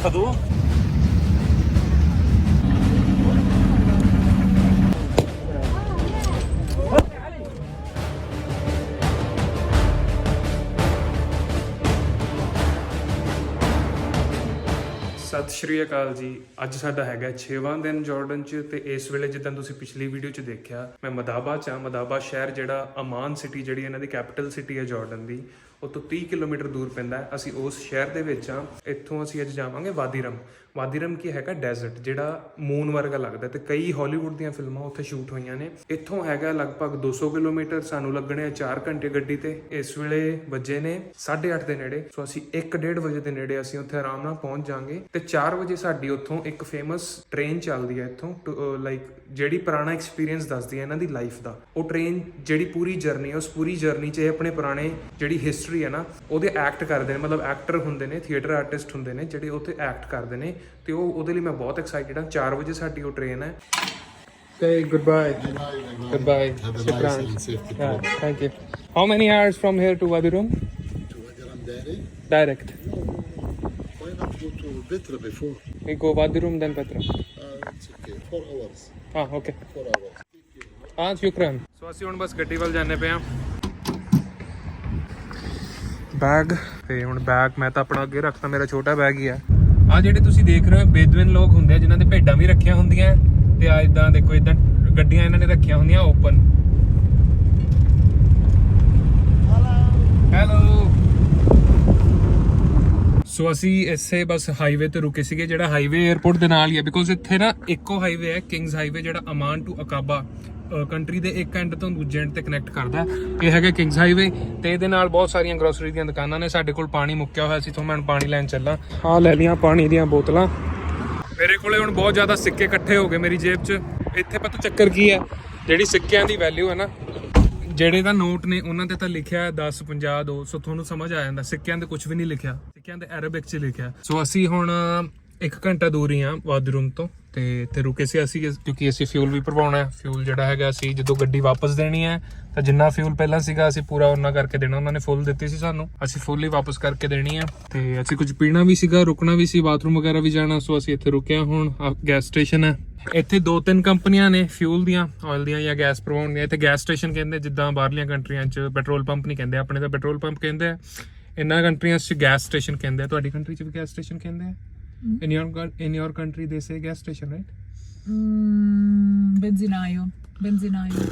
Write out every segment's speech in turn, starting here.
Afadu. ਸਤਿ ਸ਼੍ਰੀ ਅਕਾਲ ਜੀ। ਅੱਜ ਸਾਡਾ ਹੈਗਾ 6ਵਾਂ ਦਿਨ ਜਾਰਡਨ 'ਚ ਤੇ ਇਸ ਵੇਲੇ ਜਿੱਦਾਂ ਤੁਸੀਂ ਪਿਛਲੀ ਵੀਡੀਓ 'ਚ ਦੇਖਿਆ, ਮੈਂ ਮਦਾਬਾ 'ਚ ਆ ਮਦਾਬਾ ਸ਼ਹਿਰ ਜਿਹੜਾ ਅਮਾਨ ਸਿਟੀ ਜਿਹੜੀ ਇਹਨਾਂ ਦੀ ਕੈਪੀਟਲ ਸਿਟੀ ਹੈ ਜਾਰਡਨ ਦੀ। ਉਹ ਤੋਂ 30 ਕਿਲੋਮੀਟਰ ਦੂਰ ਪੈਂਦਾ ਅਸੀਂ ਉਸ ਸ਼ਹਿਰ ਦੇ ਵਿੱਚ ਆ ਇੱਥੋਂ ਅਸੀਂ ਅੱਜ ਜਾਵਾਂਗੇ ਵਾਦੀਰਮ ਵਾਦੀਰਮ ਕੀ ਹੈਗਾ ਡੈਜ਼ਰਟ ਜਿਹੜਾ ਮੂਨ ਵਰਗਾ ਲੱਗਦਾ ਤੇ ਕਈ ਹਾਲੀਵੁੱਡ ਦੀਆਂ ਫਿਲਮਾਂ ਉੱਥੇ ਸ਼ੂਟ ਹੋਈਆਂ ਨੇ। ਇੱਥੋਂ ਹੈਗਾ ਲਗਭਗ 200 ਕਿਲੋਮੀਟਰ, ਸਾਨੂੰ ਲੱਗਣੇ ਆ 4 ਘੰਟੇ ਗੱਡੀ ਤੇ। ਇਸ ਵੇਲੇ ਵੱਜੇ ਨੇ 8:30 ਦੇ ਨੇੜੇ। ਸੋ ਅਸੀਂ 1:30 ਵਜੇ ਦੇ ਨੇੜੇ ਅਸੀਂ ਉੱਥੇ ਆਰਾਮ ਨਾਲ ਪਹੁੰਚ ਜਾਾਂਗੇ ਤੇ 4 ਵਜੇ ਸਾਡੀ ਉੱਥੋਂ ਇੱਕ ਫੇਮਸ ਟ੍ਰੇਨ ਚੱਲਦੀ ਹੈ ਇੱਥੋਂ ਲਾਈਕ ਜਿਹੜੀ ਪੁਰਾਣਾ ਐਕਸਪੀਰੀਅੰਸ ਦੱਸਦੀ ਹੈ ਇਹਨਾਂ ਦੀ ਲਾਈਫ ਦਾ। ਉਹ ਟ੍ਰੇਨ ਜਿਹੜੀ ਪੂਰੀ ਜਰਨੀ ਉਸ ਪੂਰੀ ਜਰਨੀ 'ਚ ਇਹ ਆਪਣੇ ਪੁਰਾਣੇ ਜਿਹੜੀ ਹਿਸਟਰੀ ਹੈ ਨਾ, ਉਹਦੇ ਐਕਟ ਕਰਦੇ ਨੇ। ਮਤਲਬ ਐਕਟਰ ਹੁੰਦੇ ਨੇ ਥੀਏਟਰ ਆਰਟਿਸਟ ਹੁੰਦੇ ਨੇ, ਜਿਹੜੇ ਉੱਥੇ ਐਕਟ ਕਰਦੇ ਨੇ। ਤੇ ਉਹ ਉਹਦੇ ਲਈ ਮੈਂ ਬਹੁਤ ਐਕਸਾਈਟਿਡ ਹਾਂ 4 ਵਜੇ ਸਾਡੀ ਉਹ ਟ੍ਰੇਨ ਹੈ safety Yeah, trip. thank you. How many hours from here to Wadi Rum? To Wadiram Dairy. Direct. Why not go to Petra before? We go Wadi Rum then Petra. Uh, it's okay. Four hours. Ah, okay. Four hours. ਹਾਂ ਸ਼ੁਕਰਨ ਸੋ ਅਸੀਂ ਹੁਣ ਬਸ ਗੱਡੀ ਵੱਲ ਜਾਂਦੇ ਪਏ ਆ bag ਤੇ ਹੁਣ ਬੈਗ ਮੈਂ ਤਾਂ ਆਪਣਾ ਅੱਗੇ ਰੱਖਤਾ ਮੇਰਾ ਛੋਟਾ ਬੈਗ ਹੀ ਆ ਆ ਜਿਹੜੇ ਤੁਸੀਂ ਦੇਖ ਰਹੇ ਹੋ ਬੇਦਵਿਨ ਲੋਕ ਹੁੰਦੇ ਆ, ਜਿਨ੍ਹਾਂ ਦੇ ਭੇਡਾਂ ਵੀ ਰੱਖੀਆਂ ਹੁੰਦੀਆਂ ਤੇ ਆ ਇਦਾਂ ਦੇਖੋ ਇਦਾਂ ਗੱਡੀਆਂ ਇਹਨਾਂ ਨੇ ਰੱਖੀਆਂ ਹੁੰਦੀਆਂ ਓਪਨ ਹੈਲੋ ਸੋ ਅਸੀਂ ਇਸੇ ਬਸ ਹਾਈਵੇ ਤੇ ਰੁਕੇ ਸੀਗੇ, ਜਿਹੜਾ ਹਾਈਵੇ 에ਅਰਪੋਰਟ ਦੇ ਨਾਲ ਹੀ ਹੈ ਬਿਕੋਜ਼ ਇੱਥੇ ਨਾ ਇੱਕੋ ਹਾਈਵੇ ਹੈ ਕਿੰਗਸ ਹਾਈਵੇ ਜਿਹੜਾ ਅਮਾਨ ਟੂ ਅਕਾਬਾ ਕੰਟਰੀ ਦੇ ਇੱਕ ਐਂਡ ਤੋਂ ਦੂਜੇ ਐਂਡ ਤੇ ਕਨੈਕਟ ਕਰਦਾ ਇਹ ਹੈਗਾ ਕਿੰਗਸ ਹਾਈਵੇ ਤੇ ਇਹਦੇ ਨਾਲ ਬਹੁਤ ਸਾਰੀਆਂ ਗਰੋਸਰੀ ਦੀਆਂ ਦੁਕਾਨਾਂ ਨੇ। ਸਾਡੇ ਕੋਲ ਪਾਣੀ ਮੁੱਕਿਆ ਹੋਇਆ ਸੀ ਤੋਂ ਮੈਂ ਹੁਣ ਪਾਣੀ ਲੈਣ ਚੱਲਾਂ। ਆ ਲੈ ਲੀਆਂ ਪਾਣੀ ਦੀਆਂ ਬੋਤਲਾਂ। ਮੇਰੇ ਕੋਲੇ ਹੁਣ ਬਹੁਤ ਜ਼ਿਆਦਾ ਸਿੱਕੇ ਇਕੱਠੇ ਹੋ ਗਏ ਮੇਰੀ ਜੇਬ 'ਚ। ਇੱਥੇ ਪਤਾ ਚੱਕਰ ਕੀ ਹੈ? ਜਿਹੜੀ ਸਿੱਕਿਆਂ ਦੀ ਵੈਲਿਊ ਹੈ ਨਾ, ਜਿਹੜੇ ਤਾਂ ਨੋਟ ਨੇ, ਉਹਨਾਂ ਤੇ ਤਾਂ ਲਿਖਿਆ ਹੈ 10 50 2 ਸੋ। ਤੁਹਾਨੂੰ ਸਮਝ ਆ ਜਾਂਦਾ, ਸਿੱਕਿਆਂ ਤੇ ਕੁਝ ਵੀ ਨਹੀਂ ਲਿਖਿਆ। ਸਿੱਕਿਆਂ ਤੇ ਅਰਬਿਕ 'ਚ ਲਿਖਿਆ। ਸੋ ਅਸੀਂ ਹੁਣ 1 ਘੰਟਾ ਦੂਰ ਹੀ ਆ ਵਾਦਰੂਮ ਤੋਂ ਤੇ ਇੱਥੇ ਰੁਕੇ ਸੀ ਅਸੀਂ, ਕਿਉਂਕਿ ਅਸੀਂ ਫਿਊਲ ਵੀ ਭਰਵਾਉਣਾ ਹੈ। ਫਿਊਲ ਜਿਹੜਾ ਹੈਗਾ ਅਸੀਂ ਜਦੋਂ ਗੱਡੀ ਵਾਪਸ ਦੇਣੀ ਹੈ, ਤਾਂ ਜਿੰਨਾ ਫਿਊਲ ਪਹਿਲਾਂ ਸੀਗਾ ਅਸੀਂ ਪੂਰਾ ਉਹਨਾਂ ਕਰਕੇ ਦੇਣਾ, ਉਹਨਾਂ ਨੇ ਫੁੱਲ ਦਿੱਤੀ ਸੀ ਸਾਨੂੰ। ਅਸੀਂ ਫੁੱਲ ਹੀ ਵਾਪਸ ਕਰਕੇ ਦੇਣੀ ਹੈ ਤੇ ਅਸੀਂ ਕੁਝ ਪੀਣਾ ਵੀ ਸੀਗਾ, ਰੁਕਣਾ ਵੀ ਸੀ, ਬਾਥਰੂਮ ਵਗੈਰਾ ਵੀ ਜਾਣਾ, ਸੋ ਅਸੀਂ ਇੱਥੇ ਰੁਕੇ ਹਾਂ ਹੁਣ ਗੈਸ ਸਟੇਸ਼ਨ ਹੈ। ਇੱਥੇ ਦੋ ਤਿੰਨ ਕੰਪਨੀਆਂ ਨੇ ਫਿਊਲ ਦੀਆਂ ਆਇਲ ਦੀਆਂ ਜਾਂ ਗੈਸ ਭਰਵਾਉਣ ਦੀਆਂ। ਇੱਥੇ ਗੈਸ ਸਟੇਸ਼ਨ ਕਹਿੰਦੇ, ਜਿੱਦਾਂ ਬਾਹਰਲੀਆਂ ਕੰਟਰੀਆਂ 'ਚ ਪੈਟਰੋਲ ਪੰਪ ਨਹੀਂ ਕਹਿੰਦੇ, ਆਪਣੇ ਤਾਂ ਪੈਟਰੋਲ ਪੰਪ ਕਹਿੰਦੇ ਆ। ਇਹਨਾਂ ਕੰਟਰੀਆਂ 'ਚ ਗੈਸ ਸਟੇਸ਼ਨ ਕਹਿੰਦੇ ਆ। ਤੁਹਾਡੀ ਕੰਟਰੀ 'ਚ ਵੀ ਗੈਸ ਸਟੇਸ਼ਨ ਕਹਿੰਦੇ ਆ? ਇਨ ਯੋਰ ਇਨ ਯੋਰ ਕੰਟਰੀ ਦੇ say gas station right Mm, benzinaio. Benzinaio.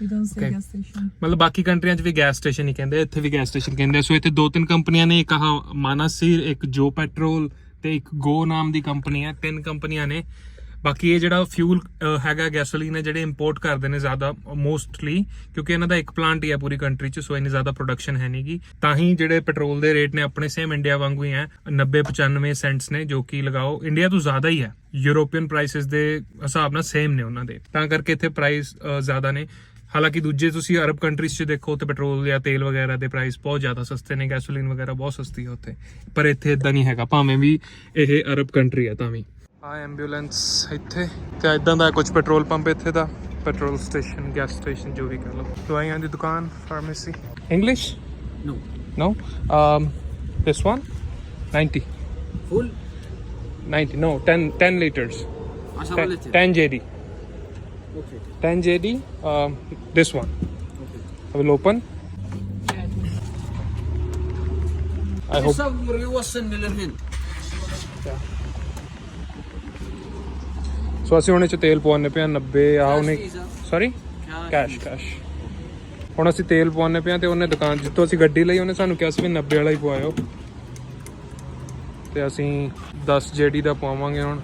We don't say Okay. gas station. ਮਤਲਬ ਬਾਕੀ ਕੰਟਰੀਆਂ 'ਚ ਵੀ ਗੈਸ ਸਟੇਸ਼ਨ ਹੀ ਕਹਿੰਦੇ ਆ, ਇੱਥੇ ਵੀ ਗੈਸ ਸਟੇਸ਼ਨ ਕਹਿੰਦੇ ਆ। ਸੋ ਇੱਥੇ ਦੋ ਤਿੰਨ ਕੰਪਨੀਆਂ ਨੇ ਇੱਕ ਆਹ ਮਾਨਾਸੀਰ ਇੱਕ ਜੋ ਪੈਟਰੋਲ ਤੇ ਇੱਕ ਗੋ ਨਾਮ ਦੀ ਕੰਪਨੀ ਹੈ ਤਿੰਨ ਕੰਪਨੀਆਂ ਨੇ ਬਾਕੀ ਇਹ ਜਿਹੜਾ ਫਿਊਲ ਹੈਗਾ ਗੈਸੋਲੀਨ ਹੈ, ਜਿਹੜੇ ਇੰਪੋਰਟ ਕਰਦੇ ਨੇ ਜ਼ਿਆਦਾ ਮੋਸਟਲੀ ਕਿਉਂਕਿ ਇਹਨਾਂ ਦਾ ਇੱਕ ਪਲਾਂਟ ਹੀ ਹੈ ਪੂਰੀ ਕੰਟਰੀ 'ਚ ਸੋ ਇੰਨੀ ਜ਼ਿਆਦਾ ਪ੍ਰੋਡਕਸ਼ਨ ਹੈ ਨਹੀਂਗੀ ਤਾਂ ਹੀ ਜਿਹੜੇ ਪੈਟਰੋਲ ਦੇ ਰੇਟ ਨੇ ਆਪਣੇ ਸੇਮ ਇੰਡੀਆ ਵਾਂਗੂ ਹੀ ਹੈ 90 95 ਸੈਂਟਸ ਨੇ ਜੋ ਕਿ ਲਗਾਓ। ਇੰਡੀਆ ਤੋਂ ਜ਼ਿਆਦਾ ਹੀ ਹੈ। ਯੂਰੋਪੀਅਨ ਪ੍ਰਾਈਸਸ ਦੇ ਹਿਸਾਬ ਨਾਲ ਸੇਮ ਨੇ ਉਹਨਾਂ ਦੇ। ਤਾਂ ਕਰਕੇ ਇੱਥੇ ਪ੍ਰਾਈਸ ਜ਼ਿਆਦਾ ਨੇ। ਹਾਲਾਂਕਿ ਦੂਜੇ ਤੁਸੀਂ ਅਰਬ ਕੰਟਰੀਜ਼ 'ਚ ਦੇਖੋ ਤੇ ਪੈਟਰੋਲ ਜਾਂ ਤੇਲ ਵਗੈਰਾ ਦੇ ਪ੍ਰਾਈਸ ਬਹੁਤ ਜ਼ਿਆਦਾ ਸਸਤੇ ਨੇ ਗੈਸੋਲੀਨ ਵਗੈਰਾ ਬਹੁਤ ਸਸਤੀ ਹੈ ਉੱਥੇ। ਪਰ ਇੱਥੇ ਇਦਾਂ ਨਹੀਂ ਹੈਗਾ, ਭਾਵੇਂ ਵੀ ਇਹ ਅਰਬ ਕੰਟਰੀ ਹੈ ਤਾਂ ਵੀ। ਆ ਐਂਬੂਲੈਂਸ ਇੱਥੇ ਤੇ ਇਦਾਂ ਦਾ ਕੁਝ ਪੈਟਰੋਲ ਪੰਪ ਇੱਥੇ ਦਾ ਪੈਟਰੋਲ ਸਟੇਸ਼ਨ ਗੈਸ ਸਟੇਸ਼ਨ ਜੋ ਵੀ ਕਹ ਲਓ ਦਵਾਈਆਂ ਦੀ ਦੁਕਾਨ pharmacy English No. No? Um, this one? 90. Full? 90. No, 10, 10 liters. 10 10, litre. 10 JD. Okay. 10 JD. Um, this one. Okay. I will open. I hope. تصور يوصلني للهند ਸੋ ਅਸੀਂ ਹੁਣ ਇਹ ਚ ਤੇਲ ਪਵਾਉਣੇ ਪਿਆ 90 ਆ। ਉਹਨੇ. ਸੌਰੀ ਕੈਸ਼ ਕੈਸ਼ ਹੁਣ ਅਸੀਂ ਤੇਲ ਪਵਾਉਣੇ ਪਿਆ ਤੇ ਉਹਨੇ ਦੁਕਾਨ ਜਿੱਥੋਂ ਅਸੀਂ ਗੱਡੀ ਲਈ ਉਹਨੇ ਸਾਨੂੰ ਕਿਹਾ ਸੀ ਵੀ 90 ਵਾਲਾ ਹੀ ਪਵਾਇਓ। ਤੇ ਅਸੀਂ 10 ਜੇਡੀ ਦਾ ਪਵਾਵਾਂਗੇ ਹੁਣ।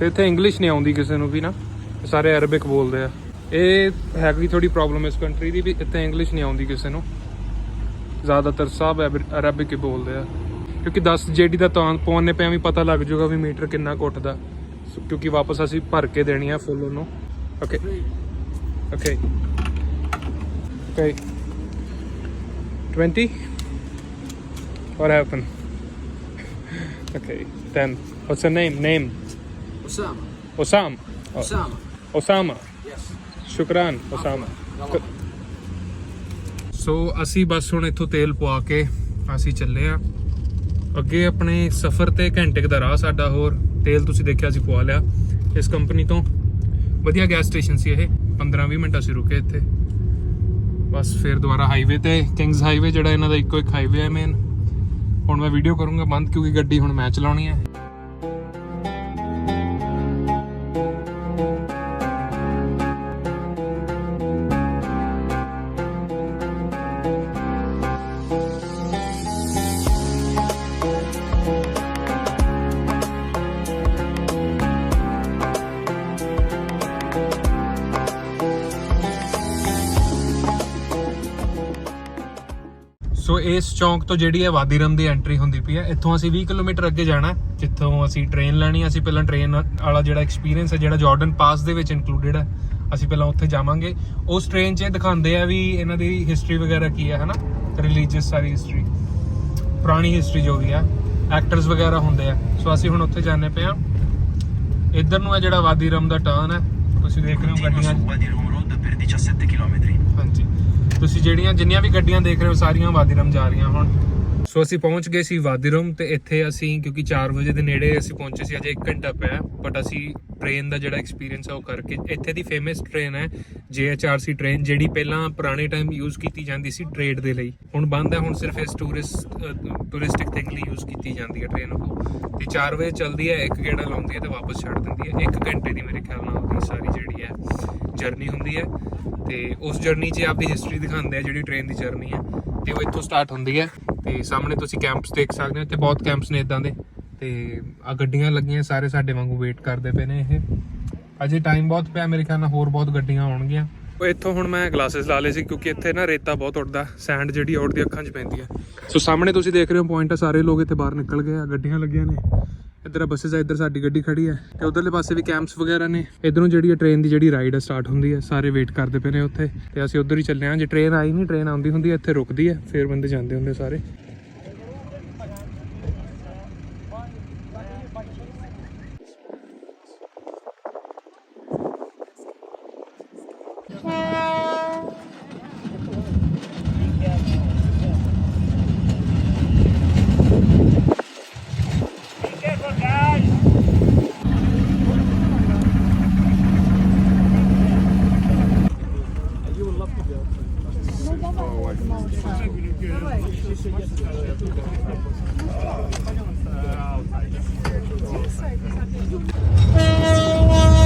ਤੇ ਇੱਥੇ ਇੰਗਲਿਸ਼ ਨਹੀਂ ਆਉਂਦੀ ਕਿਸੇ ਨੂੰ ਵੀ ਨਾ। ਸਾਰੇ ਅਰਬਿਕ ਬੋਲਦੇ ਆ। ਇਹ ਹੈਗੀ ਥੋੜੀ ਪ੍ਰੋਬਲਮ ਇਸ ਕੰਟਰੀ ਦੀ ਵੀ ਇੱਥੇ ਇੰਗਲਿਸ਼ ਨਹੀਂ ਆਉਂਦੀ ਕਿਸੇ ਨੂੰ। ਜ਼ਿਆਦਾਤਰ ਸਭ ਅਰਬ- ਅਰਬਿਕ ਹੀ ਬੋਲਦੇ ਆ। ਕਿਉਂਕਿ 10 ਜੇਡੀ ਦਾ ਤਾਂ ਪਾਉਣ ਨੇ ਪਿਆ ਵੀ ਪਤਾ ਲੱਗ ਜਾਊਗਾ ਵੀ ਮੀਟਰ ਕਿੰਨਾ ਘੁੱਟਦਾ। ਕਿਉਂਕਿ ਵਾਪਸ ਅਸੀਂ ਭਰ ਕੇ ਦੇਣੀ ਆ ਫੁੱਲ ਉਹਨੂੰ। Okay okay okay 20 what happened? Okay. 10 what's your name name? Osama. Osam oh. Osama. ਸ਼ੁਕਰਾਨ Osama. ਸੋ ਅਸੀਂ ਬਸ ਹੁਣ ਇੱਥੋਂ ਤੇਲ ਪਵਾ ਕੇ ਅਸੀਂ ਚੱਲੇ ਆ। ਅੱਗੇ ਆਪਣੇ ਸਫ਼ਰ ਤੇ ਘੰਟੇ ਕੁ ਦਾ ਰਾਹ ਸਾਡਾ ਹੋਰ, ਤੇਲ ਤੁਸੀਂ ਦੇਖਿਆ ਸੀ ਪਵਾ ਲਿਆ। ਇਸ ਕੰਪਨੀ ਤੋਂ ਵਧੀਆ ਗੈਸ ਸਟੇਸ਼ਨ ਸੀ ਇਹ 15-20 ਮਿੰਟ ਅਸੀਂ ਰੁਕੇ ਇੱਥੇ। ਬਸ ਫਿਰ ਦੁਬਾਰਾ ਹਾਈਵੇ ਤੇ ਕਿੰਗਸ ਹਾਈਵੇ ਜਿਹੜਾ ਇਹਨਾਂ ਦਾ ਇੱਕੋ ਇੱਕ ਹਾਈਵੇ ਹੈ ਮੇਨ ਹੁਣ ਮੈਂ ਵੀਡੀਓ ਕਰੂੰਗਾ ਬੰਦ, ਕਿਉਂਕਿ ਗੱਡੀ ਹੁਣ ਮੈਂ ਚਲਾਉਣੀ ਹੈ। ਇਸ ਚੌਂਕ ਤੋਂ ਜਿਹੜੀ ਹੈ ਵਾਦੀਰਮ ਦੀ ਐਂਟਰੀ ਹੁੰਦੀ ਪਈ ਹੈ, ਇੱਥੋਂ ਅਸੀਂ 20 ਕਿਲੋਮੀਟਰ ਅੱਗੇ ਜਾਣਾ ਜਿੱਥੋਂ ਅਸੀਂ ਟ੍ਰੇਨ ਲੈਣੀ ਅਸੀਂ ਪਹਿਲਾਂ ਟ੍ਰੇਨ ਵਾਲਾ ਜਿਹੜਾ ਐਕਸਪੀਰੀਅੰਸ ਹੈ, ਜਿਹੜਾ ਜਾਰਡਨ ਪਾਸ ਦੇ ਵਿੱਚ ਇਨਕਲੂਡਡ ਹੈ, ਅਸੀਂ ਪਹਿਲਾਂ ਉੱਥੇ ਜਾਵਾਂਗੇ। ਉਸ ਟ੍ਰੇਨ 'ਚ ਇਹ ਦਿਖਾਉਂਦੇ ਆ ਵੀ ਇਹਨਾਂ ਦੀ ਹਿਸਟਰੀ ਵਗੈਰਾ ਕੀ ਹੈ, ਹਨਾ? ਰਿਲੀਜੀਅਸ ਸਾਰੀ ਹਿਸਟਰੀ ਪੁਰਾਣੀ ਹਿਸਟਰੀ ਜੋ ਵੀ ਆ ਐਕਟਰਸ ਵਗੈਰਾ ਹੁੰਦੇ ਆ। ਸੋ ਅਸੀਂ ਹੁਣ ਉੱਥੇ ਜਾਣੇ ਪਏ ਆ ਇੱਧਰ ਨੂੰ ਹੈ ਜਿਹੜਾ ਵਾਦੀਰਮ ਦਾ ਟਰਨ ਹੈ। ਤੁਸੀਂ ਦੇਖ ਰਹੇ ਹੋ ਗੱਡੀਆਂ Wadi Rum Road per 17 km. ਹਾਂਜੀ ਤੁਸੀਂ ਜਿਹੜੀਆਂ ਜਿੰਨੀਆਂ ਵੀ ਗੱਡੀਆਂ ਦੇਖ ਰਹੇ ਹੋ ਸਾਰੀਆਂ ਵਾਦੀਰਮ ਜਾ ਰਹੀਆਂ ਹੁਣ ਸੋ ਅਸੀਂ ਪਹੁੰਚ ਗਏ ਸੀ ਵਾਦੀਰਮ ਤੇ ਇੱਥੇ ਅਸੀਂ, ਕਿਉਂਕਿ 4 ਵਜੇ ਦੇ ਨੇੜੇ ਅਸੀਂ ਪਹੁੰਚੇ ਸੀ, ਅਜੇ 1 ਘੰਟਾ ਪਿਆ ਬਟ ਅਸੀਂ ਟ੍ਰੇਨ ਦਾ ਜਿਹੜਾ ਐਕਸਪੀਰੀਅੰਸ ਹੈ ਉਹ ਕਰਕੇ, ਇੱਥੇ ਦੀ ਫੇਮਸ ਟ੍ਰੇਨ ਹੈ JHRC ਟ੍ਰੇਨ ਜਿਹੜੀ ਪਹਿਲਾਂ ਪੁਰਾਣੇ ਟਾਈਮ ਯੂਜ਼ ਕੀਤੀ ਜਾਂਦੀ ਸੀ ਟ੍ਰੇਡ ਦੇ ਲਈ। ਹੁਣ ਬੰਦ ਹੈ, ਹੁਣ ਸਿਰਫ ਇਸ ਟੂਰਿਸਟ ਟੂਰਿਸਟਿਕ ਥਿੰਗ ਲਈ ਯੂਜ਼ ਕੀਤੀ ਜਾਂਦੀ ਹੈ ਟ੍ਰੇਨ ਉਹ। ਤੇ 4 ਵਜੇ ਚੱਲਦੀ ਹੈ, ਇੱਕ ਗੇੜਾ ਲਾਉਂਦੀ ਹੈ ਤੇ ਵਾਪਸ ਛੱਡ ਦਿੰਦੀ ਹੈ। 1 ਘੰਟੇ ਦੀ ਮੇਰੇ ਖਿਆਲ ਨਾਲ ਉਹਦੀ ਸਾਰੀ ਜਿਹੜੀ ਹੈ ਜਰਨੀ ਹੁੰਦੀ ਹੈ। ਤੇ ਉਸ ਜਰਨੀ 'ਚ ਆਪਦੀ ਹਿਸਟਰੀ ਦਿਖਾਉਂਦੇ ਆ ਜਿਹੜੀ ਟ੍ਰੇਨ ਦੀ ਜਰਨੀ ਹੈ। ਤੇ ਉਹ ਇੱਥੋਂ ਸਟਾਰਟ ਹੁੰਦੀ ਹੈ ਤੇ ਸਾਹਮਣੇ ਤੁਸੀਂ ਕੈਂਪਸ ਦੇਖ ਸਕਦੇ ਹੋ ਇੱਥੇ ਬਹੁਤ ਕੈਂਪਸ ਨੇ ਇਦਾਂ ਦੇ। ਤੇ ਆ ਗੱਡੀਆਂ ਲੱਗੀਆਂ ਸਾਰੇ ਸਾਡੇ ਵਾਂਗੂ ਵੇਟ ਕਰਦੇ ਪਏ ਨੇ ਇਹ। ਅਜੇ ਟਾਈਮ ਬਹੁਤ ਪਿਆ ਮੇਰੇ ਖਿਆਲ ਨਾਲ ਹੋਰ ਬਹੁਤ ਗੱਡੀਆਂ ਆਉਣਗੀਆਂ। ਉਹ ਇੱਥੋਂ ਹੁਣ ਮੈਂ ਗਲਾਸਿਸ ਲਾ ਲਏ ਸੀ ਕਿਉਂਕਿ ਇੱਥੇ ਨਾ ਰੇਤਾ ਬਹੁਤ ਉੱਡਦਾ ਸੈਂਡ ਜਿਹੜੀ ਉੱਡਦੀ ਅੱਖਾਂ 'ਚ ਪੈਂਦੀ ਹੈ ਸੋ ਸਾਹਮਣੇ ਤੁਸੀਂ ਦੇਖ ਰਹੇ ਹੋ ਪੁਆਇੰਟ ਆ ਸਾਰੇ ਲੋਕ ਇੱਥੇ ਬਾਹਰ ਨਿਕਲ ਗਏ ਆ ਗੱਡੀਆਂ ਲੱਗੀਆਂ ਨੇ। ਇੱਧਰ ਬੱਸਸ ਆ, ਇੱਧਰ ਸਾਡੀ ਗੱਡੀ ਖੜੀ ਹੈ ਤੇ ਉਧਰਲੇ ਪਾਸੇ ਵੀ ਕੈਂਪਸ ਵਗੈਰਾ ਨੇ। ਇਧਰੋਂ ਜਿਹੜੀ ਹੈ ਟ੍ਰੇਨ ਦੀ ਜਿਹੜੀ ਰਾਈਡ ਹੈ ਸਟਾਰਟ ਹੁੰਦੀ ਹੈ ਸਾਰੇ ਵੇਟ ਕਰਦੇ ਪਏ ਨੇ ਉੱਥੇ ਤੇ ਅਸੀਂ ਉਧਰ ਹੀ ਚੱਲੇ ਹਾਂ ਜੇ ਟ੍ਰੇਨ ਆਈ ਨਹੀਂ ਟ੍ਰੇਨ ਆਉਂਦੀ ਹੁੰਦੀ ਹੈ ਇੱਥੇ ਰੁਕਦੀ ਹੈ ਫਿਰ ਬੰਦੇ ਜਾਂਦੇ ਹੁੰਦੇ ਸਾਰੇ। Ну давай, давай. Давай.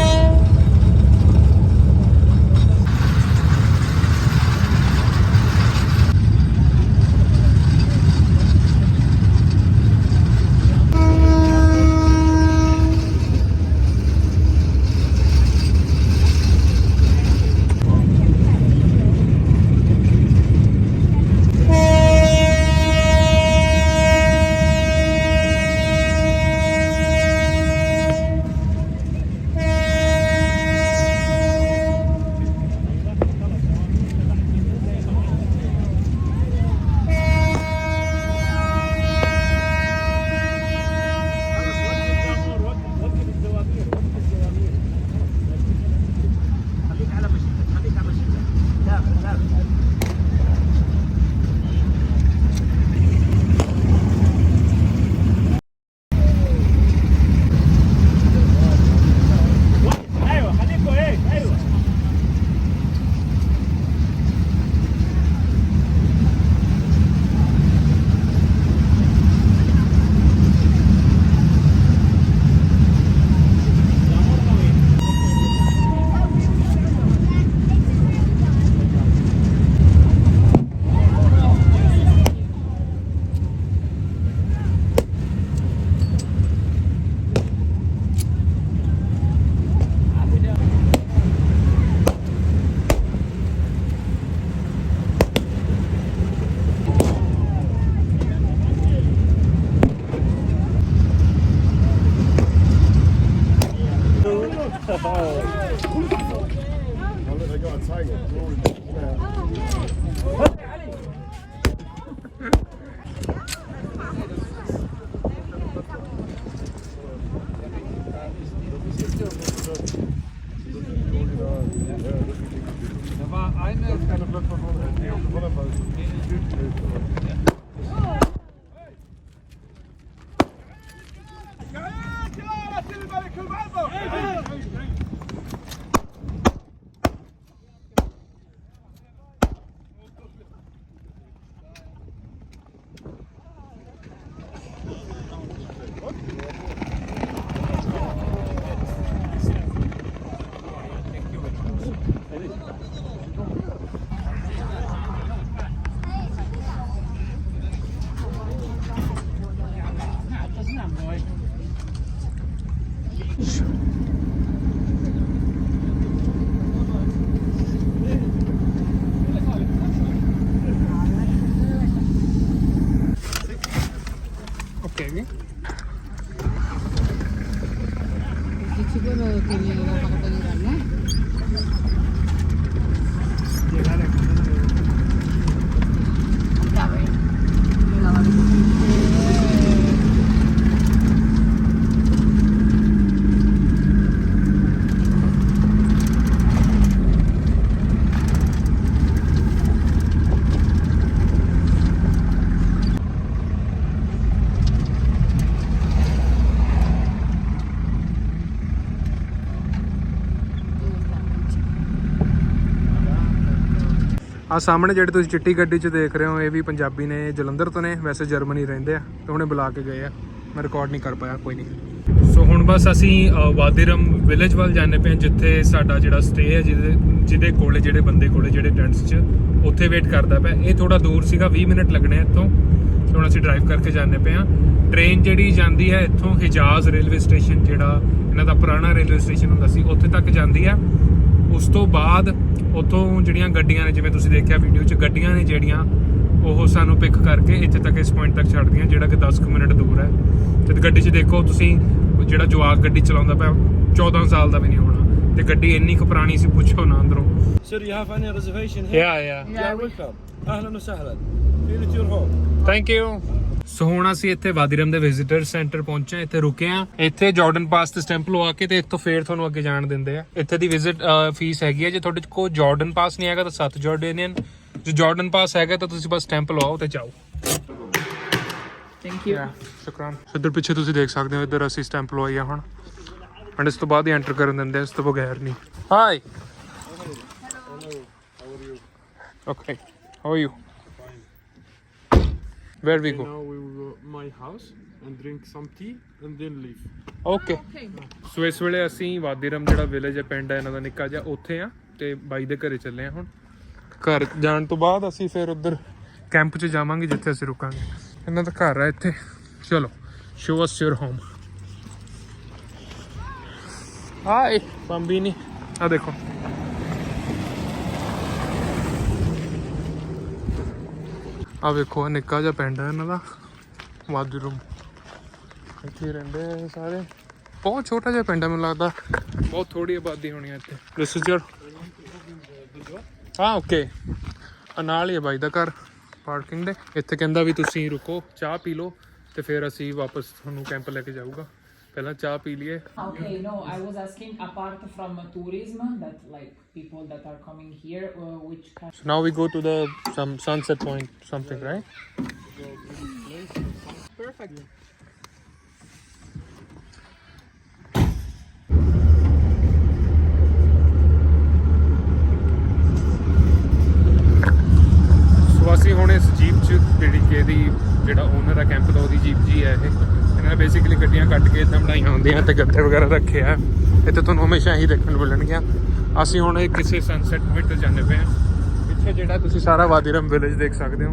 Hey, Siguro, kung yung nakakapagin ਆ ਸਾਹਮਣੇ ਜਿਹੜੇ ਤੁਸੀਂ ਚਿੱਟੀ ਗੱਡੀ 'ਚ ਦੇਖ ਰਹੇ ਹੋ ਇਹ ਵੀ ਪੰਜਾਬੀ ਨੇ ਜਲੰਧਰ ਤੋਂ ਨੇ ਵੈਸੇ ਜਰਮਨੀ ਰਹਿੰਦੇ ਆ ਤੇ ਹੁਣੇ ਬੁਲਾ ਕੇ ਗਏ ਆ। ਮੈਂ ਰਿਕਾਰਡ ਨਹੀਂ ਕਰ ਪਾਇਆ ਕੋਈ ਨਹੀਂ। ਸੋ ਹੁਣ ਬਸ ਅਸੀਂ ਅ, ਵਾਦੀਰਮ ਵਿਲੇਜ ਵੱਲ ਜਾਂਦੇ ਪਏ ਹਾਂ ਜਿੱਥੇ ਸਾਡਾ ਜਿਹੜਾ ਸਟੇ ਹੈ ਜਿਹਦੇ ਜਿਹਦੇ ਕੋਲੇ ਜਿਹੜੇ ਬੰਦੇ ਕੋਲੇ ਜਿਹੜੇ ਟੈਂਟਸ 'ਚ ਉੱਥੇ ਵੇਟ ਕਰਦਾ ਪਿਆ। ਇਹ ਥੋੜਾ ਦੂਰ ਸੀਗਾ 20 ਮਿੰਟ ਲੱਗਣੇ ਆ ਇੱਥੋਂ। ਤੇ ਹੁਣ ਅਸੀਂ ਡਰਾਈਵ ਕਰਕੇ ਜਾਂਦੇ ਪਏ ਹਾਂ। ਟ੍ਰੇਨ ਜਿਹੜੀ ਜਾਂਦੀ ਹੈ ਇੱਥੋਂ ਹਿਜਾਜ਼ ਰੇਲਵੇ ਸਟੇਸ਼ਨ ਜਿਹੜਾ ਇਹਨਾਂ ਦਾ ਪੁਰਾਣਾ ਰੇਲਵੇ ਸਟੇਸ਼ਨ ਹੁੰਦਾ ਸੀ ਉੱਥੇ ਤੱਕ ਜਾਂਦੀ ਆ ਉਸ ਤੋਂ ਬਾਅਦ ਉਥੋਂ ਜਿਹੜੀਆਂ ਗੱਡੀਆਂ ਨੇ ਜਿਵੇਂ ਤੁਸੀਂ ਦੇਖਿਆ ਵੀਡੀਓ 'ਚ ਗੱਡੀਆਂ ਨੇ ਜਿਹੜੀਆਂ ਉਹ ਸਾਨੂੰ ਪਿਕ ਕਰਕੇ ਇੱਥੇ ਤੱਕ ਇਸ ਪੁਆਇੰਟ ਤੱਕ ਛੱਡਦੀਆਂ ਜਿਹੜਾ ਕਿ 10 ਮਿੰਟ ਦੂਰ ਹੈ। ਤੇ ਗੱਡੀ 'ਚ ਦੇਖੋ ਤੁਸੀਂ ਜਿਹੜਾ ਜਵਾਕ ਗੱਡੀ ਚਲਾਉਂਦਾ ਪਿਆ 14 ਸਾਲ ਦਾ ਵੀ ਨਹੀਂ ਹੋਣਾ। ਤੇ ਗੱਡੀ ਇੰਨੀ ਕੁ ਪੁਰਾਣੀ ਸੀ ਪੁੱਛੋ ਨਾ ਅੰਦਰੋਂ। Sir you have reservation here ya ya welcome ਅਹਲਨ ਵਸਹਲਨ feel it your thank you so ਹੁਣ ਅਸੀਂ ਇੱਥੇ ਵਾਦੀਰਮ ਦੇ ਵਿਜ਼ਿਟਰ ਸੈਂਟਰ ਪਹੁੰਚੇ ਇੱਥੇ ਰੁਕੇ ਆ ਇੱਥੇ ਜਾਰਡਨ ਪਾਸ ਤੇ ਸਟੈਂਪ ਲਵਾ ਕੇ ਤੇ ਇੱਥੋਂ ਫੇਰ ਤੁਹਾਨੂੰ ਅੱਗੇ ਜਾਣ ਦਿੰਦੇ ਆ। ਇੱਥੇ ਦੀ ਵਿਜ਼ਿਟ ਫੀਸ ਹੈਗੀ ਹੈ ਜੇ ਤੁਹਾਡੇ ਕੋਲ ਜਾਰਡਨ ਪਾਸ ਨਹੀਂ ਹੈਗਾ ਤਾਂ 7 ਜਾਰਡਨੀਅਨ ਜੇ ਜਾਰਡਨ ਪਾਸ ਹੈਗਾ ਤਾਂ ਤੁਸੀਂ ਬਸ ਸਟੈਂਪ ਲਵਾਓ ਤੇ ਜਾਓ। You. ਯਾ ਸ਼ੁਕਰਾਨ। ਇੱਧਰ ਪਿੱਛੇ ਤੁਸੀਂ ਦੇਖ ਸਕਦੇ ਹੋ ਇੱਧਰ ਅਸੀਂ ਸਟੈਂਪ ਲਵਾਈ ਆ ਹੁਣ। ਐਂਡ ਇਸ ਤੋਂ ਬਾਅਦ ਹੀ ਐਂਟਰ ਕਰਨ ਦਿੰਦੇ ਆ, ਇਸ ਤੋਂ ਬਗੈਰ ਨਹੀਂ। Hi okay how are you Where we go? Now we will go my house and drink some tea and then leave. Okay so ਇਸ ਵੇਲੇ ਅਸੀਂ ਵਾਦੀਰਮ ਜਿਹੜਾ ਵਿਲੇਜ ਹੈ ਪਿੰਡ ਹੈ ਇਹਨਾਂ ਦਾ ਨਿੱਕਾ ਜਿਹਾ ਉੱਥੇ ਆ ਤੇ ਬਾਈ ਦੇ ਘਰੇ ਚੱਲੇ ਆ ਹੁਣ। ਘਰ ਜਾਣ ਤੋਂ ਬਾਅਦ ਅਸੀਂ ਫਿਰ ਉੱਧਰ ਕੈਂਪ 'ਚ ਜਾਵਾਂਗੇ ਜਿੱਥੇ ਅਸੀਂ ਰੁਕਾਂਗੇ। ਇਹਨਾਂ ਦਾ ਘਰ ਹੈ ਇੱਥੇ। ਚਲੋ show us your home hi ਬੰਬੀਨੀ ਆ ਦੇਖੋ। ਆ ਵੇਖੋ ਆਹ ਨਿੱਕਾ ਜਿਹਾ ਪਿੰਡ ਹੈ ਇਹਨਾਂ ਦਾ ਵਾਦੀਰਮ ਇੱਥੇ ਰਹਿੰਦੇ ਆ ਇਹ ਸਾਰੇ। ਬਹੁਤ ਛੋਟਾ ਜਿਹਾ ਪਿੰਡ ਹੈ ਮੈਨੂੰ ਲੱਗਦਾ। ਬਹੁਤ ਥੋੜੀ ਆਬਾਦੀ ਹੋਣੀ ਹੈ ਇੱਥੇ। ਦਿਸ ਇਜ਼ ਯਰ ਹਾਂ ਓਕੇ ਆ ਨਾਲ ਹੀ ਹੈ ਬਾਈ ਦਾ ਘਰ ਪਾਰਕਿੰਗ ਦੇ। ਇੱਥੇ ਕਹਿੰਦਾ ਵੀ ਤੁਸੀਂ ਰੁਕੋ ਚਾਹ ਪੀ ਲਓ ਤੇ ਫਿਰ ਅਸੀਂ ਵਾਪਸ ਤੁਹਾਨੂੰ ਕੈਂਪ ਲੈ ਕੇ ਜਾਊਗਾ। ਪਹਿਲਾਂ ਚਾਹ ਪੀ ਲਈਏ Okay, no, I was asking apart from uh, tourism, that like people that are coming here, uh, which kind So now we go to the some sunset point something right Perfect. ਸੋ ਅਸੀਂ ਹੁਣ ਇਸ jeep 'ਚ ਜਿਹੜੀ ਕਿ ਇਹਦੀ ਜਿਹੜਾ owner ਆ camp ਦਾ ਉਹਦੀ ਜੀਪ ਜੀ ਹੈ ਇਹ ਇਹਨਾਂ ਬੇਸਿਕਲੀ ਗੱਡੀਆਂ ਕੱਟ ਕੇ ਇੱਦਾਂ ਬਣਾਈਆਂ ਹੁੰਦੀਆਂ ਤੇ ਗੱਦੇ ਵਗੈਰਾ ਰੱਖੇ ਆ। ਇੱਥੇ ਤੁਹਾਨੂੰ ਹਮੇਸ਼ਾ ਹੀ ਦੇਖਣ ਨੂੰ ਮਿਲਣਗੀਆਂ। ਅਸੀਂ ਹੁਣ ਕਿਸੇ ਸਨਸੈਟ ਪੁਆਇੰਟ ਤੇ ਜਾਂਦੇ ਪਏ ਆ। ਪਿੱਛੇ ਜਿਹੜਾ ਤੁਸੀਂ ਸਾਰਾ ਵਾਦੀਰਮ ਵਿਲੇਜ ਦੇਖ ਸਕਦੇ ਹੋ।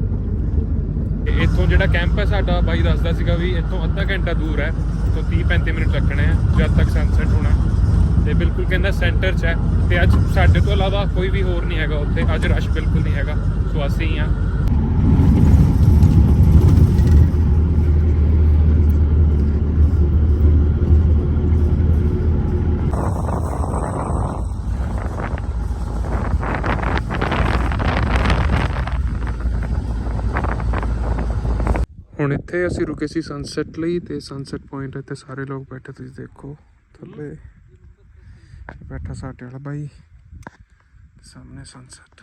ਤੇ ਇੱਥੋਂ ਜਿਹੜਾ ਕੈਂਪ ਹੈ ਸਾਡਾ, ਬਾਈ ਦੱਸਦਾ ਸੀਗਾ ਵੀ ਇੱਥੋਂ ਅੱਧਾ ਘੰਟਾ ਦੂਰ ਹੈ। ਤੋਂ 30 35 ਮਿੰਟ ਲੱਗਣੇ ਆ, ਜਦ ਤੱਕ ਸਨਸੈਟ ਹੋਣਾ। ਤੇ ਬਿਲਕੁਲ ਕਹਿੰਦਾ ਸੈਂਟਰ 'ਚ ਹੈ। ਤੇ ਅੱਜ ਸਾਡੇ ਤੋਂ ਇਲਾਵਾ ਕੋਈ ਵੀ ਹੋਰ ਨਹੀਂ ਹੈਗਾ ਉੱਥੇ। ਅੱਜ ਰਸ਼ ਬਿਲਕੁਲ ਨਹੀਂ ਹੈਗਾ। ਸੋ ਅਸੀਂ ਹੀ ਆ। ਹੁਣ ਇੱਥੇ ਅਸੀਂ ਰੁਕੇ ਸੀ ਸਨਸੈਟ ਲਈ ਤੇ ਸਨਸੈਟ ਪੁਆਇੰਟ ਇੱਥੇ ਸਾਰੇ ਲੋਕ ਬੈਠੇ, ਤੁਸੀਂ ਦੇਖੋ ਥੱਲੇ ਬੈਠਾ ਸਾਡੇ ਵਾਲਾ ਬਾਈ, ਤੇ ਸਾਹਮਣੇ ਸਨਸੈਟ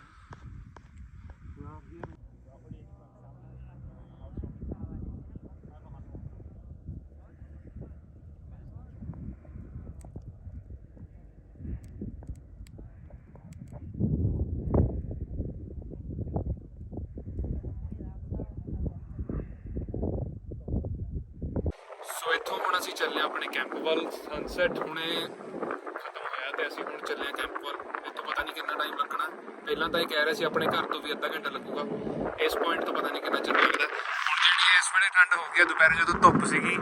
ਸੋ ਇੱਥੋਂ ਹੁਣ ਅਸੀਂ ਚੱਲੇ ਆਪਣੇ ਕੈਂਪ ਵੱਲ। ਸਨਸੈਟ ਹੁਣੇ ਖਤਮ ਹੋਇਆ ਤੇ ਅਸੀਂ ਹੁਣ ਚੱਲੇ ਹਾਂ ਕੈਂਪ ਵੱਲ। ਇੱਥੋਂ ਪਤਾ ਨਹੀਂ ਕਿੰਨਾ ਟਾਈਮ ਲੱਗਣਾ। ਪਹਿਲਾਂ ਤਾਂ ਇਹ ਕਹਿ ਰਹੇ ਸੀ ਆਪਣੇ ਘਰ ਤੋਂ ਵੀ ਅੱਧਾ ਘੰਟਾ ਲੱਗੂਗਾ। ਇਸ ਪੁਆਇੰਟ ਤੋਂ ਪਤਾ ਨਹੀਂ ਕਿੰਨਾ ਚਿਰ ਲੱਗਦਾ। ਹੁਣ ਜਿਹੜੀ ਇਸ ਵੇਲੇ ਠੰਡ ਹੋ ਗਈ ਹੈ ਦੁਪਹਿਰ ਜਦੋਂ ਧੁੱਪ ਸੀਗੀ,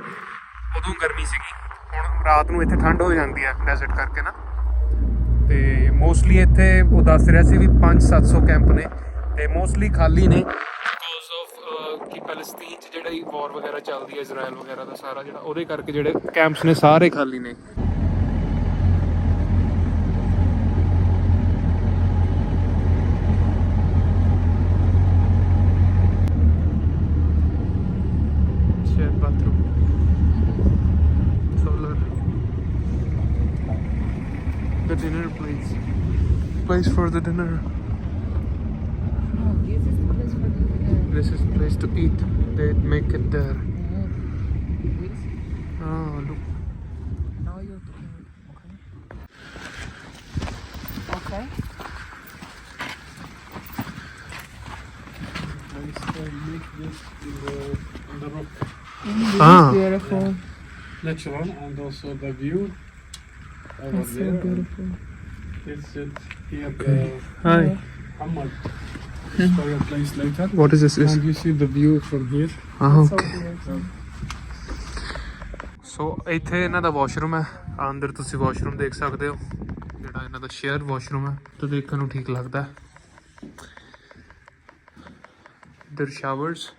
ਉਦੋਂ ਗਰਮੀ ਸੀਗੀ। ਹੁਣ ਰਾਤ ਨੂੰ ਇੱਥੇ ਠੰਡ ਹੋ ਜਾਂਦੀ ਹੈ ਡੈਜ਼ਰਟ ਕਰਕੇ ਨਾ। ਤੇ ਮੋਸਟਲੀ ਇੱਥੇ ਉਹ ਦੱਸ ਰਿਹਾ ਸੀ ਵੀ 5-700 ਕੈਂਪ ਨੇ। ਤੇ ਮੋਸਟਲੀ ਖਾਲੀ ਨੇ। ਆਫ ਕਿ ਪੈਲਸਤੀਨ 'ਚ ਜਿਹੜੀ ਵਾਰ ਵਗੈਰਾ ਚੱਲਦੀ ਹੈ ਇਜ਼ਰਾਈਲ ਵਗੈਰਾ ਦਾ ਸਾਰਾ ਜਿਹੜਾ, ਉਹਦੇ ਕਰਕੇ ਜਿਹੜੇ ਕੈਂਪਸ ਨੇ ਸਾਰੇ ਖਾਲੀ ਨੇ। the dinner place place for the dinner this is the place to eat they make it there oh look Now you're talking. Okay. Okay. take this in the, on the rock. Ah. Beautiful. Natural and also the view over That's so there. beautiful. This is here the Hi. Hamad inspired place later. What is this? Is And you see the view from here. ah, So okay. ਸੋ ਇੱਥੇ ਇਹਨਾਂ ਦਾ washroom ਹੈ। ਆਹ ਅੰਦਰ ਤੁਸੀਂ washroom ਦੇਖ ਸਕਦੇ ਹੋ। ਜਿਹੜਾ ਇਹਨਾਂ ਦਾ ਸ਼ੇਅਰ ਵਾਸ਼ਰੂਮ ਹੈ। ਤੇ ਦੇਖਣ ਨੂੰ ਠੀਕ ਲੱਗਦਾ ਇਧਰ ਸ਼ਾਵਰਸ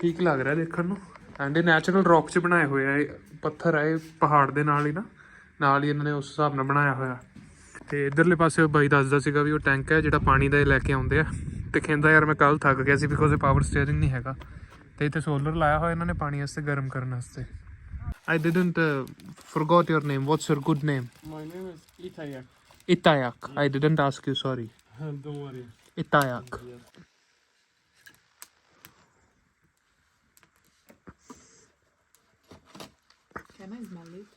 ਠੀਕ ਲੱਗ ਰਿਹਾ ਦੇਖਣ ਨੂੰ। ਐਂਡ ਇਹ ਨੈਚੁਰਲ ਰੌਕ 'ਚ ਬਣਾਏ ਹੋਏ ਆ। ਇਹ ਪੱਥਰ ਆ ਇਹ ਪਹਾੜ ਦੇ ਨਾਲ ਹੀ ਨਾ। ਨਾਲ ਹੀ ਇਹਨਾਂ ਨੇ ਉਸ ਹਿਸਾਬ ਨਾਲ ਬਣਾਇਆ ਹੋਇਆ। ਤੇ ਇਧਰਲੇ ਪਾਸੇ ਉਹ ਬਾਈ ਦੱਸਦਾ ਸੀਗਾ ਵੀ ਉਹ ਟੈਂਕ ਹੈ ਜਿਹੜਾ ਪਾਣੀ ਦਾ ਇਹ ਲੈ ਕੇ ਆਉਂਦੇ ਆ ਤੇ ਕਹਿੰਦਾ ਯਾਰ ਮੈਂ ਕੱਲ ਥੱਕ ਗਿਆ ਸੀ ਬਿਕੋਜ਼ ਇਹ ਪਾਵਰ ਸਟੀਅਰਿੰਗ ਨਹੀਂ ਹੈਗਾ ਤੇ ਇੱਥੇ ਸੋਲਰ ਲਾਇਆ ਹੋਇਆ ਇਹਨਾਂ ਨੇ ਪਾਣੀ ਵਾਸਤੇ ਗਰਮ ਕਰਨ ਵਾਸਤੇ I didn't uh, forgot your name. What's your good name? My name is Itayak. Itayak. I didn't ask you. Sorry. Don't worry. Itayak. Can I smell it?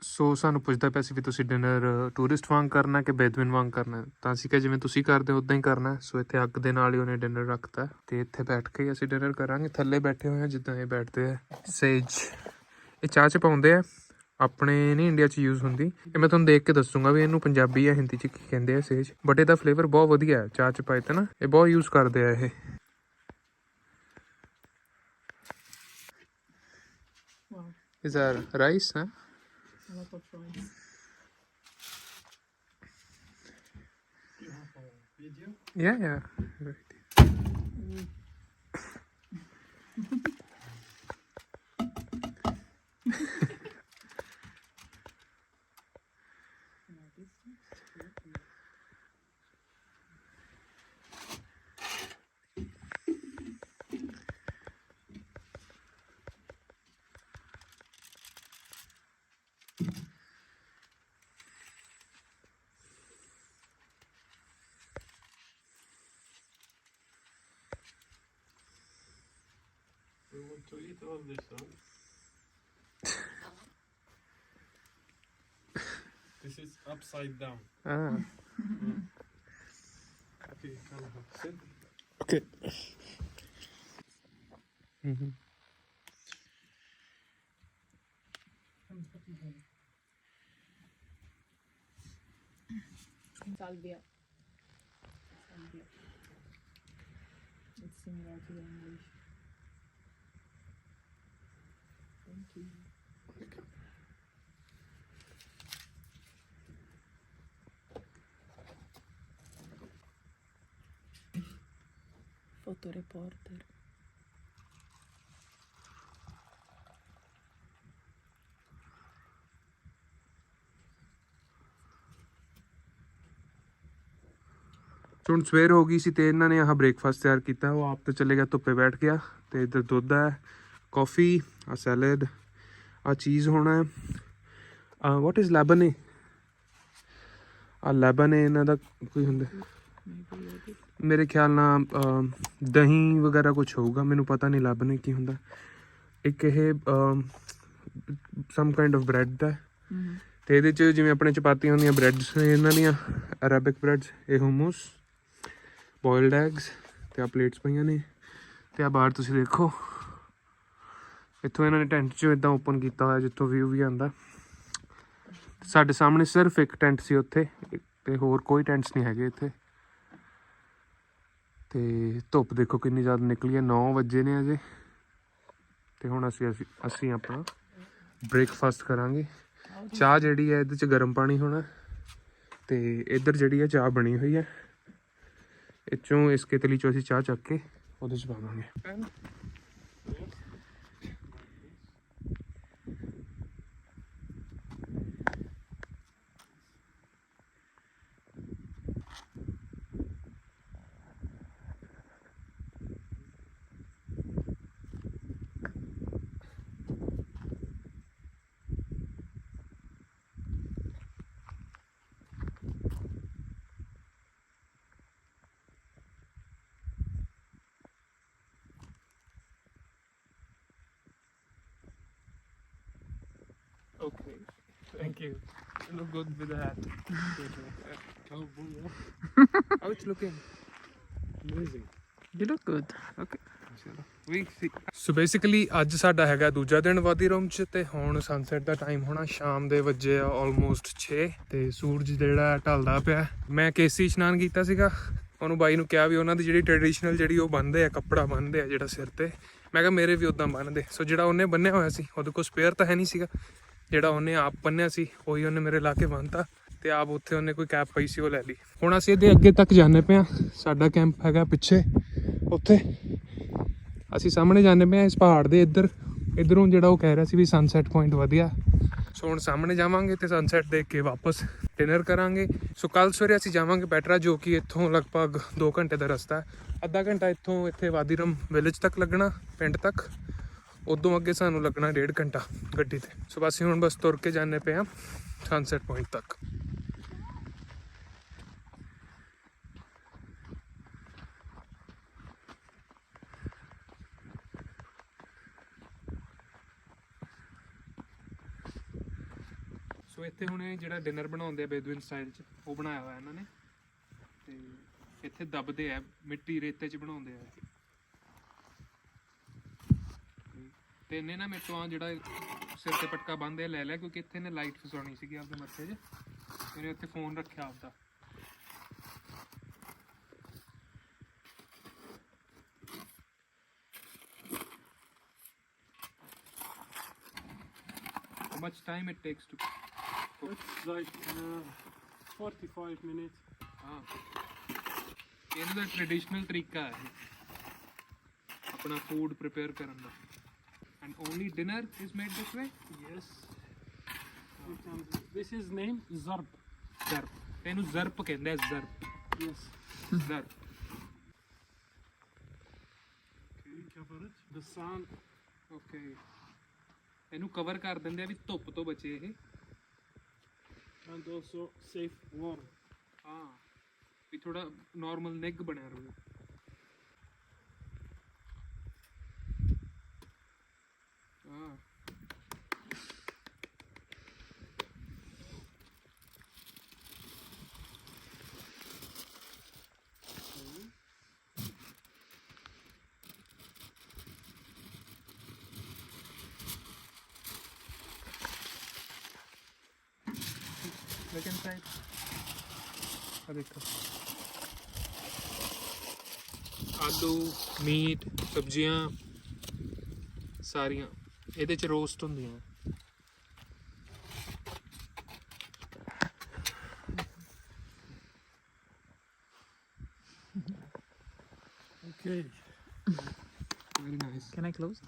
ਸੋ ਸਾਨੂੰ ਪੁੱਛਦਾ ਪਿਆ ਸੀ ਵੀ ਤੁਸੀਂ ਡਿਨਰ ਟੂਰਿਸਟ ਵਾਂਗ ਕਰਨਾ ਕਿ ਬੈਦਵਿਨ ਵਾਂਗ ਕਰਨਾ? ਤਾਂ ਅਸੀਂ ਕਿਹਾ ਜਿਵੇਂ ਤੁਸੀਂ ਕਰਦੇ ਹੋ ਉਦਾਂ ਹੀ ਕਰਨਾ। ਸੋ ਇੱਥੇ ਅੱਗ ਦੇ ਨਾਲ ਹੀ ਉਹਨੇ ਡਿਨਰ ਰੱਖਤਾ। ਹੈ ਤੇ ਇੱਥੇ ਬੈਠ ਕੇ ਅਸੀਂ ਡਿਨਰ ਕਰਾਂਗੇ। ਥੱਲੇ ਬੈਠੇ ਹੋਏ ਆ ਜਿੱਦਾਂ ਇਹ ਬੈਠਦੇ ਆ। ਸੇਜ। ਇਹ ਚਾਹ ਚ ਪਾਉਂਦੇ ਆ। ਆਪਣੇ ਨਹੀਂ ਇੰਡੀਆ ਚ ਯੂਜ਼ ਹੁੰਦੀ। ਇਹ ਮੈਂ ਤੁਹਾਨੂੰ ਦੇਖ ਕੇ ਦੱਸੂਗਾ ਵੀ ਇਹਨੂੰ ਪੰਜਾਬੀ ਜਾਂ ਹਿੰਦੀ ਚ ਕੀ ਕਹਿੰਦੇ ਆ ਸੇਜ। ਬਟ ਇਹਦਾ ਫਲੇਵਰ ਬਹੁਤ ਵਧੀਆ ਹੈ। ਚਾਹ ਚ ਪਾਏ ਤਾਂ ਨਾ, ਇਹ ਬਹੁਤ ਯੂਜ਼ ਕਰਦੇ ਆ ਇਹ। These are rice, huh? A lot of rice. Video? Yeah, yeah. Right. Mm. want to eat all this, this is upside down. Ah. Okay, come on. Sit. Okay. Mm-hmm. Salvia. Salvia. It's similar to the English. Thank ਹੁਣ ਸਵੇਰ ਹੋ ਗਈ ਸੀ ਤੇ ਇਹਨਾਂ ਨੇ ਆਹ breakfast ਤਿਆਰ ਕੀਤਾ, ਉਹ ਆਪ ਤੇ ਚਲੇ ਗਿਆ ਧੁੱਪੇ ਬੈਠ ਗਿਆ ਤੇ ਇੱਧਰ ਦੁੱਧ ਹੈ ਕਾਫੀ ਆ ਸੈਲਡ ਆ ਚੀਜ਼ ਹੋਣਾ ਹੈ। ਆ ਵਾਟ ਇਜ਼ ਲੈਬਨ ਆ ਲੈਬਨ ਇਹਨਾਂ ਦਾ ਕੋਈ ਹੁੰਦਾ ਮੇਰੇ ਖਿਆਲ ਨਾਲ ਦਹੀਂ ਵਗੈਰਾ ਕੁਝ ਹੋਊਗਾ ਮੈਨੂੰ ਪਤਾ ਨਹੀਂ ਲੈਬਨ ਕੀ ਹੁੰਦਾ ਇੱਕ ਇਹ ਸਮ ਕਾਈਂਡ ਆਫ ਬ੍ਰੈਡ ਦਾ। ਤੇ ਇਹਦੇ ਚ ਜਿਵੇਂ ਆਪਣੇ ਚਪਾਤੀਆਂ ਹੁੰਦੀਆਂ ਬ੍ਰੈਡਸ ਇਹਨਾਂ ਦੀਆਂ ਅਰੈਬਿਕ ਬ੍ਰੈਡਸ ਇਹ ਹਮੂਸ ਬੋਇਲਡ ਐਗਸ ਤੇ ਆ ਪਲੇਟਸ ਪਈਆਂ ਨੇ। ਤੇ ਆ ਬਾਹਰ ਤੁਸੀਂ ਦੇਖੋ ਇੱਥੋਂ ਇਹਨਾਂ ਨੇ ਟੈਂਟ ਚੋਂ ਇਦਾਂ ਓਪਨ ਕੀਤਾ ਹੋਇਆ, ਜਿੱਥੋਂ ਵਿਊ ਵੀ ਆਉਂਦਾ। ਸਾਡੇ ਸਾਹਮਣੇ ਸਿਰਫ ਇੱਕ ਟੈਂਟ ਸੀ ਉੱਥੇ, ਤੇ ਹੋਰ ਕੋਈ ਟੈਂਟਸ ਨਹੀਂ ਹੈਗੇ ਇੱਥੇ। ਤੇ ਧੁੱਪ ਦੇਖੋ ਕਿੰਨੀ ਜ਼ਿਆਦਾ ਨਿਕਲੀ ਹੈ 9 ਵਜੇ ਨੇ ਅਜੇ। ਤੇ ਹੁਣ ਅਸੀਂ ਅਸੀਂ ਅਸੀਂ ਆਪਣਾ ਬ੍ਰੇਕਫਾਸਟ ਕਰਾਂਗੇ। ਚਾਹ ਜਿਹੜੀ ਹੈ ਇਹਦੇ ਚ ਗਰਮ ਪਾਣੀ ਹੋਣਾ। ਤੇ ਇੱਧਰ ਜਿਹੜੀ ਹੈ ਚਾਹ ਬਣੀ ਹੋਈ ਹੈ ਇਹ ਚੋਂ ਇਸ ਕੇਤਲੀ ਚੋਂ ਅਸੀਂ ਚਾਹ ਚੱਕ ਕੇ ਉਹਦੇ ਚ ਪਾਵਾਂਗੇ Okay, thank you. You look good with the hat. Oh, boy, How it's looking? amazing. You look good. Okay we so basically ਅੱਜ ਸਾਡਾ ਹੈਗਾ ਦੂਜਾ ਦਿਨ ਵਾਦੀ ਰੂਮ ਚ ਤੇ ਹੁਣ ਸਨਸੈਟ ਦਾ ਟਾਈਮ ਹੋਣਾ ਸ਼ਾਮ ਦੇ ਵੱਜੇ ਆ ਆਲਮੋਸਟ 6 ਤੇ ਸੂਰਜ ਜਿਹੜਾ ਢਲਦਾ ਪਿਆ ਮੈਂ ਕੇਸੀ ਇਸ਼ਨਾਨ ਕੀਤਾ ਸੀਗਾ ਉਹਨੂੰ ਬਾਈ ਨੂੰ ਕਿਹਾ ਵੀ ਉਹਨਾਂ ਦੀ ਜਿਹੜੀ ਟ੍ਰੈਡੀਸ਼ਨਲ ਜਿਹੜੀ ਉਹ ਬੰਨਦੇ ਆ ਕੱਪੜਾ ਬੰਨਦੇ ਆ ਜਿਹੜਾ ਸਿਰ ਤੇ ਮੈਂ ਕਿਹਾ ਮੇਰੇ ਵੀ ਉਦਾਂ ਬੰਨਦੇ ਸੋ ਜਿਹੜਾ ਉਹਨੇ ਬੰਨਿਆ ਹੋਇਆ ਸੀ ਉਹਦੇ ਕੋਲ ਸਪੇਅਰ ਤਾਂ ਹੈ ਨਹੀਂ ਸੀਗਾ ਜਿਹੜਾ ਉਹਨੇ ਆਪ ਬੰਨਿਆ ਸੀ, ਉਹੀ ਉਹਨੇ ਮੇਰੇ ਲਾ ਕੇ ਬੰਨਤਾ ਤੇ ਆਪ ਉੱਥੇ ਉਹਨੇ ਕੋਈ ਕੈਪ ਪਈ ਸੀ, ਉਹ ਲੈ ਲਈ। ਹੁਣ ਅਸੀਂ ਇਹਦੇ ਅੱਗੇ ਤੱਕ ਜਾਂਦੇ ਪਏ ਆ ਸਾਡਾ ਕੈਂਪ ਹੈਗਾ ਪਿੱਛੇ, ਉੱਥੇ। ਅਸੀਂ ਸਾਹਮਣੇ ਜਾਂਦੇ ਪਏ ਆ ਇਸ ਪਹਾੜ ਦੇ ਇੱਧਰ। ਇੱਧਰੋਂ ਜਿਹੜਾ ਉਹ ਕਹਿ ਰਿਹਾ ਸੀ ਵੀ ਸਨਸੈਟ ਪੁਆਇੰਟ ਵਧੀਆ। ਸੋ ਹੁਣ ਸਾਹਮਣੇ ਜਾਵਾਂਗੇ ਤੇ ਸਨਸੈਟ ਦੇਖ ਕੇ ਵਾਪਸ ਡਿਨਰ ਕਰਾਂਗੇ। ਸੋ ਕੱਲ ਸਵੇਰੇ ਅਸੀਂ ਜਾਵਾਂਗੇ ਪੈਟਰਾ ਜੋ ਕਿ ਇੱਥੋਂ ਲਗਭਗ 2 ਘੰਟੇ ਦਾ ਰਸਤਾ ਹੈ। ਅੱਧਾ ਘੰਟਾ ਇੱਥੋਂ ਇੱਥੇ ਵਾਦੀਰਮ ਵਿਲੇਜ ਤੱਕ ਲੱਗਣਾ, ਪਿੰਡ ਤੱਕ। ਉਦੋਂ ਅੱਗੇ ਸਾਨੂੰ ਲੱਗਣਾ ਡੇਢ ਘੰਟਾ ਗੱਡੀ ਤੇ। ਸੋ ਬਸ ਅਸੀਂ ਹੁਣ ਬਸ ਤੁਰ ਕੇ ਜਾਂਦੇ ਪਏ ਆ ਸਨਸੈਟ ਪੁਆਇੰਟ ਤੱਕ। ਸੋ ਇੱਥੇ ਹੁਣ ਇਹ ਜਿਹੜਾ ਡਿਨਰ ਬਣਾਉਂਦੇ ਆ ਬੇਦੂਇਨ ਸਟਾਈਲ 'ਚ, ਉਹ ਬਣਾਇਆ ਹੋਇਆ ਇਹਨਾਂ ਨੇ। ਤੇ ਇੱਥੇ ਦੱਬਦੇ ਆ, ਮਿੱਟੀ ਰੇਤੇ 'ਚ ਬਣਾਉਂਦੇ ਆ। ਤੇ ਇਹਨੇ ਨਾ ਮੇਰੇ ਤੋਂ ਆਹ ਜਿਹੜਾ ਸਿਰ ਤੇ ਪਟਕਾ ਬੰਨ੍ਹਦੇ ਆ ਲੈ ਲਿਆ ਕਿਉਂਕਿ ਇੱਥੇ ਨੇ ਲਾਈਟ ਫਸਾਉਣੀ ਸੀਗੀ ਆਪਦੇ ਮੱਥੇ 'ਚ। ਇਹਨੇ ਉੱਥੇ ਫੋਨ ਰੱਖਿਆ ਆਪਦਾ। How much time it takes to It's like uh, 45 minutes. ਹਾਂ ਇਹਨਾਂ ਦਾ ਟ੍ਰੈਡੀਸ਼ਨਲ ਤਰੀਕਾ ਹੈ। ਆਪਣਾ ਫੂਡ ਪ੍ਰਿਪੇਅਰ ਕਰਨ ਦਾ। And only dinner is made this way Yes. This is name Zarb. ਜ਼ਰਪ ਇਹਨੂੰ ਜ਼ਰਪ ਕਹਿੰਦੇ ਆ ਜ਼ਰਪ Yes. ਜ਼ਰਪ We cover it. The sun. Okay ਇਹਨੂੰ ਕਵਰ ਕਰ ਦਿੰਦੇ ਆ ਵੀ ਧੁੱਪ ਤੋਂ ਬਚੇ ਇਹ and also safe warm. ਹਾਂ ਵੀ ਥੋੜਾ ਨਾਰਮਲ ਨਿੱਗ ਬਣਿਆ ਰਹੇ ਹਾਂ Look inside. ਆ ਦੇਖੋ ਆਲੂ ਮੀਟ ਸਬਜ਼ੀਆਂ ਸਾਰੀਆਂ ਇਹਦੇ ਚ ਰੋਸਟ ਹੁੰਦੀਆਂ Okay. Very nice Can I close?